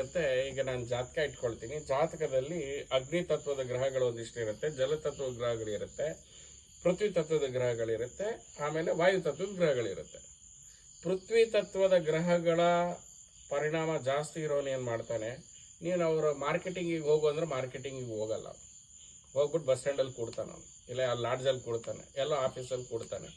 ಮತ್ತೆ ಈಗ ನಾನು ಜಾತಕ ಇಟ್ಕೊಳ್ತೀನಿ. ಜಾತಕದಲ್ಲಿ ಅಗ್ನಿ ತತ್ವದ ಗ್ರಹಗಳು ಒಂದಿಷ್ಟು ಇರುತ್ತೆ. ಜಲತತ್ವ ಗ್ರಹಗಳಿರುತ್ತೆ ಪೃಥ್ವಿ ತತ್ವದ ಗ್ರಹಗಳಿರುತ್ತೆ ಆಮೇಲೆ ವಾಯು ತತ್ವದ ಗ್ರಹಗಳಿರುತ್ತೆ ಪೃಥ್ವಿ ತತ್ವದ ಗ್ರಹಗಳ ಪರಿಣಾಮ ಜಾಸ್ತಿ ಇರೋನು ಏನು ಮಾಡ್ತಾನೆ? ನೀನು ಅವರ ಮಾರ್ಕೆಟಿಂಗಿಗೆ ಹೋಗು ಅಂದರೆ ಮಾರ್ಕೆಟಿಂಗಿಗೆ ಹೋಗಲ್ಲ. ಹೋಗ್ಬಿಟ್ಟು ಬಸ್ ಸ್ಟ್ಯಾಂಡಲ್ಲಿ ಕೂಡ್ತಾನೆ ಇಲ್ಲ ಲಾಡ್ಜಲ್ಲಿ ಕೂಡ್ತಾನೆ. ಎಲ್ಲ ಆಫೀಸಲ್ಲಿ ಕೂಡ್ತಾನೆ.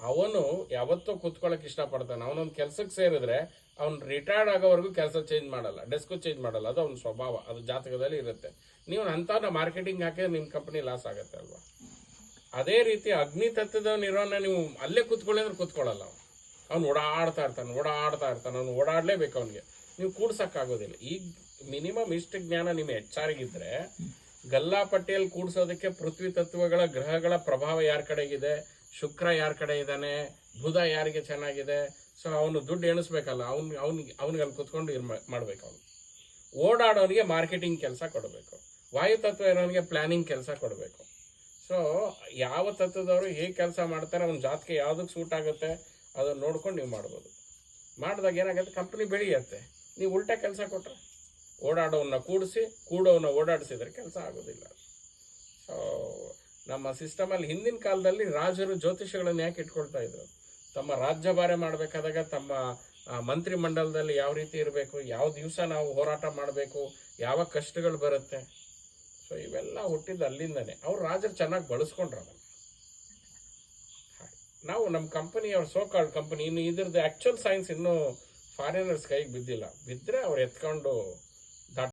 ಅವನು ಯಾವತ್ತೂ ಕುತ್ಕೊಳ್ಳೋಕೆ ಇಷ್ಟಪಡ್ತಾನೆ. ಅವನೊಂದು ಕೆಲ್ಸಕ್ಕೆ ಸೇರಿದ್ರೆ ಅವ್ನು ರಿಟೈರ್ಡ್ ಆಗೋವರೆಗೂ ಕೆಲಸ ಚೇಂಜ್ ಮಾಡಲ್ಲ. ಡೆಸ್ಕು ಚೇಂಜ್ ಮಾಡಲ್ಲ. ಅದು ಅವ್ನ ಸ್ವಭಾವ. ಅದು ಜಾತಕದಲ್ಲಿ ಇರುತ್ತೆ. ನೀವು ಅಂಥವ್ನ ಮಾರ್ಕೆಟಿಂಗ್ ಹಾಕಿದ್ರೆ ನಿಮ್ಮ ಕಂಪನಿ ಲಾಸ್ ಆಗುತ್ತೆ ಅಲ್ವಾ? ಅದೇ ರೀತಿ ಅಗ್ನಿ ತತ್ವದವನಿರೋನ ನೀವು ಅಲ್ಲೇ ಕುತ್ಕೊಳ್ಳಿ ಅಂದ್ರೆ ಕುತ್ಕೊಳ್ಳಲ್ಲ ಅವ್ನು. ಅವ್ನು ಓಡಾಡ್ತಾ ಇರ್ತಾನೆ ಓಡಾಡ್ತಾ ಇರ್ತಾನೆ. ಅವ್ನು ಓಡಾಡಲೇಬೇಕು ಅವನಿಗೆ. ನೀವು ಕೂಡ್ಸೋಕ್ಕಾಗೋದಿಲ್ಲ. ಈಗ ಮಿನಿಮಮ್ ಇಷ್ಟು ಜ್ಞಾನ ನಿಮ್ಮ ಹೆಚ್ಚಾರಿಗಿದ್ರೆ ಗಲ್ಲಾಪಟ್ಟಿಯಲ್ಲಿ ಕೂಡ್ಸೋದಕ್ಕೆ ಪೃಥ್ವಿ ತತ್ವಗಳ, ಗ್ರಹಗಳ ಪ್ರಭಾವ ಯಾರ ಕಡೆಗಿದೆ? ಶುಕ್ರ ಯಾರ ಕಡೆ ಇದ್ದಾನೆ, ಬುಧ ಯಾರಿಗೆ ಚೆನ್ನಾಗಿದೆ ಸೊ ಅವನು ದುಡ್ಡು ಎಣಿಸ್ಬೇಕಲ್ಲ, ಅವ್ನ್ ಅವ್ನಿಗೆ ಅವ್ನಿಗೆ ಅಲ್ಲಿ ಕುತ್ಕೊಂಡು ಇರ್ ಮಾಡ್ಬೇಕು ಅವನು. ಓಡಾಡೋನಿಗೆ ಮಾರ್ಕೆಟಿಂಗ್ ಕೆಲಸ ಕೊಡಬೇಕು. ವಾಯು ತತ್ವ ಇರೋನಿಗೆ ಪ್ಲಾನಿಂಗ್ ಕೆಲಸ ಕೊಡಬೇಕು. ಸೊ ಯಾವ ತತ್ವದವರು ಹೇಗೆ ಕೆಲಸ ಮಾಡ್ತಾರೆ, ಅವ್ನ ಜಾತಕ ಯಾವುದಕ್ಕೆ ಸೂಟ್ ಆಗುತ್ತೆ ಅದನ್ನು ನೋಡ್ಕೊಂಡು ನೀವು ಮಾಡ್ಬೋದು. ಮಾಡಿದಾಗ ಏನಾಗುತ್ತೆ ಕಂಪ್ನಿ ಬೆಳೆಯುತ್ತೆ. ನೀವು ಉಲ್ಟಾ ಕೆಲಸ ಕೊಟ್ಟರೆ ಓಡಾಡೋವನ್ನ ಕೂಡಿಸಿ ಕೂಡೋವನ್ನ ಓಡಾಡಿಸಿದರೆ ಕೆಲಸ ಆಗೋದಿಲ್ಲ. ಸೊ ನಮ್ಮ ಸಿಸ್ಟಮಲ್ಲಿ ಹಿಂದಿನ ಕಾಲದಲ್ಲಿ ರಾಜರು ಜ್ಯೋತಿಷಗಳನ್ನು ಯಾಕೆ ಇಟ್ಕೊಳ್ತಾ ಇದ್ರು? ತಮ್ಮ ರಾಜ್ಯಭಾರ ಮಾಡಬೇಕಾದಾಗ ತಮ್ಮ ಮಂತ್ರಿ ಮಂಡಲದಲ್ಲಿ ಯಾವ ರೀತಿ ಇರಬೇಕು, ಯಾವ ದಿವಸ ನಾವು ಹೋರಾಟ ಮಾಡಬೇಕು, ಯಾವ ಕಷ್ಟಗಳು ಬರುತ್ತೆ? ಸೊ ಇವೆಲ್ಲ ಹುಟ್ಟಿದ್ದು ಅಲ್ಲಿಂದನೇ. ಅವ್ರು ರಾಜರು ಚೆನ್ನಾಗಿ ಬಳಸ್ಕೊಂಡ್ರು ನಾವು ನಮ್ಮ ಕಂಪನಿ ಅವ್ರ ಸೋ ಕಾಲ್ಡ್ ಕಂಪನಿ ಇನ್ನು ಇದ್ರದ್ದು ಆ್ಯಕ್ಚುಯಲ್ ಸೈನ್ಸ್ ಇನ್ನೂ ಫಾರಿನರ್ಸ್ ಕೈಗೆ ಬಿದ್ದಿಲ್ಲ. ಬಿದ್ದರೆ ಅವ್ರು ಎತ್ಕೊಂಡು